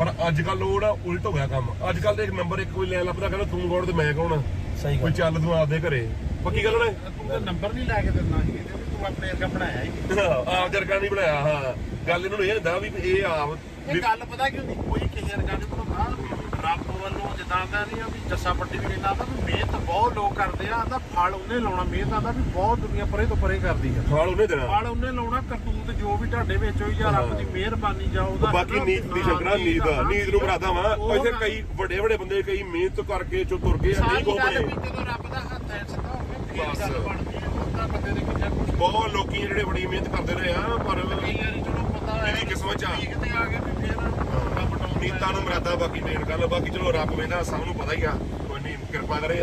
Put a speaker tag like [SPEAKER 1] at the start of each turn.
[SPEAKER 1] ਪਰ ਅੱਜ ਕੱਲ ਉਹ ਜਿਹੜਾ ਉਲਟ ਹੋ ਗਿਆ ਕੰਮ। ਅੱਜ ਕੱਲ ਦੇ ਇੱਕ ਨੰਬਰ ਇੱਕ ਕੋਈ ਲੈ ਲੱਭਦਾ ਕਹਿੰਦਾ ਤੂੰ ਕੌਣ ਤੇ ਮੈਂ ਕੌਣ ਆ?
[SPEAKER 2] ਸਹੀ
[SPEAKER 1] ਕੋਈ
[SPEAKER 2] ਗੱਲ
[SPEAKER 1] ਚੱਲ ਤੂੰ ਆਪਦੇ ਘਰੇ। ਪੱਕੀ ਗੱਲ ਨਾ?
[SPEAKER 3] ਤੂੰ ਤਾਂ ਨੰਬਰ ਨਹੀਂ ਲੈ ਕੇ ਦਿੰਦਾ ਸੀ ਇਹਦੇ ਵੀ ਤੂੰ ਆਪਣੇ ਵਰਗਾ ਬਣਾਇਆ ਹੀ
[SPEAKER 1] ਆਪ ਜਰਗਾ ਨਹੀਂ ਬਣਾਇਆ ਹਾਂ। ਗੱਲ ਇਹਨੂੰ ਇਹ ਹੁੰਦਾ ਵੀ ਇਹ ਆਪ
[SPEAKER 3] ਇਹ ਗੱਲ ਪਤਾ ਕਿਉਂ ਨਹੀਂ? ਕੋਈ ਕਿਸੇ ਵਰਗਾ ਨਹੀਂ ਬਣਾਉਂਦਾ ਰੱਬ ਵੱਲੋਂ ਦਾ ਨਹੀਂ ਆ ਵੀ ਜੱਸਾ ਪੱਟੀ ਵੀ ਕਹਿੰਦਾ ਆਂਦਾ ਵੀ ਮਿਹਨਤ ਬਹੁਤ ਲੋਕ ਕਰਦੇ ਆ ਆਂਦਾ ਫਲ ਉਹਨੇ ਲਾਉਣਾ ਮਿਹਨਤ ਆਂਦਾ ਵੀ ਬਹੁਤ ਦੁਨੀਆ ਪਰੇ ਤੋਂ ਪਰੇ ਕਰਦੀ ਆ।
[SPEAKER 1] ਖਾਲ ਉਹਨੇ ਦੇਣਾ।
[SPEAKER 3] ਫਲ ਉਹਨੇ ਲਾਉਣਾ ਕਰਤੂਤ ਜੋ ਵੀ ਤੁਹਾਡੇ ਵਿੱਚ ਹੋਈ ਜਾਂ ਰੱਬ ਦੀ ਮਿਹਰਬਾਨੀ ਜਾਂ ਉਹਦਾ
[SPEAKER 1] ਬਾਕੀ ਨੀਤ ਦੀ
[SPEAKER 3] ਹਾਂ,
[SPEAKER 1] ਸ਼ੰਕਰਾ ਨੀਤ
[SPEAKER 3] ਹਾਂ,
[SPEAKER 1] ਨੀਤ ਨੂੰ ਬਰਾਦਾ ਵਾ। ਇੱਥੇ ਕਈ ਵੱਡੇ ਵੱਡੇ ਬੰਦੇ ਕਈ ਮਿਹਨਤ ਕਰਕੇ ਚੋ ਤੁਰ ਗਏ ਨਹੀਂ ਕੋ ਬਣੇ
[SPEAKER 3] ਜਦੋਂ ਰੱਬ ਦਾ ਹੱਥ ਐ ਸਿੱਧਾ ਹੋਵੇ ਫੇਰ। ਗੱਲ ਬਣਦੀ ਹੈ। ਉਹਦਾ ਬੰਦੇ ਦੇ ਕਿੰਨਾ ਕੁਝ
[SPEAKER 1] ਬਹੁਤ ਲੋਕੀ ਜਿਹੜੇ ਬੜੀ ਮਿਹਨਤ ਕਰਦੇ ਰਹੇ ਆ ਪਰ
[SPEAKER 3] ਕਈ ਵਾਰੀ ਚਲੋ ਪਤਾ ਹੈ
[SPEAKER 1] ਕਿਸਮਤ ਚ ਆ।
[SPEAKER 3] ਆ ਗਏ ਵੀ ਫੇਰ
[SPEAKER 1] ਨੀਤਾਂ ਨੂੰ ਮਰਾਦਾ ਬਾਕੀ ਮੇਨ ਗੱਲ, ਬਾਕੀ ਚਲੋ ਰੱਬ ਵੇਂਦਾ ਸਭ ਨੂੰ ਪਤਾ ਹੀ ਆ। ਕੋਈ ਨਹੀਂ ਕਿਰਪਾ ਕਰੇ